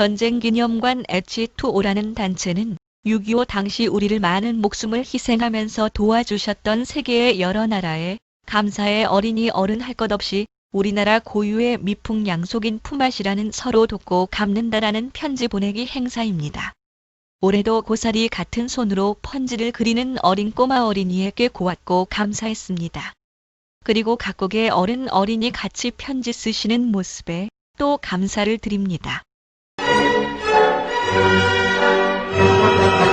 전쟁기념관 H2O라는 단체는 6.25 당시 우리를 많은 목숨을 희생하면서 도와주셨던 세계의 여러 나라에 감사의 어린이 어른 할 것 없이 우리나라 고유의 미풍양속인 품앗이라는 서로 돕고 갚는다라는 편지 보내기 행사입니다. 올해도 고사리 같은 손으로 편지를 그리는 어린 꼬마 어린이에게 고맙고 감사했습니다. 그리고 각국의 어른 어린이 같이 편지 쓰시는 모습에 또 감사를 드립니다. 잊으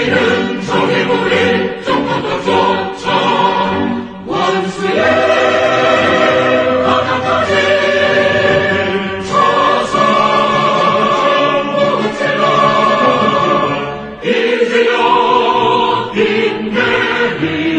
이는 정의물이 정권도 쫓아 원수의 바닥까지 저선 못해라 이제야 인내이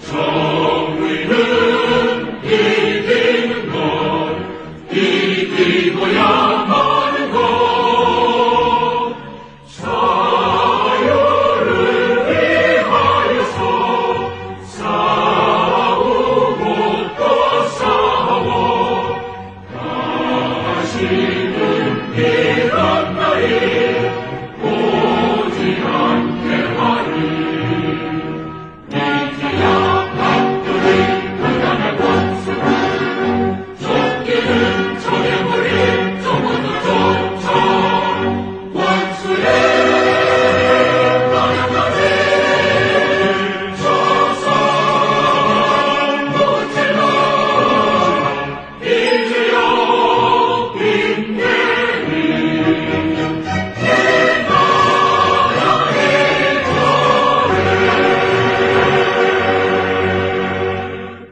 So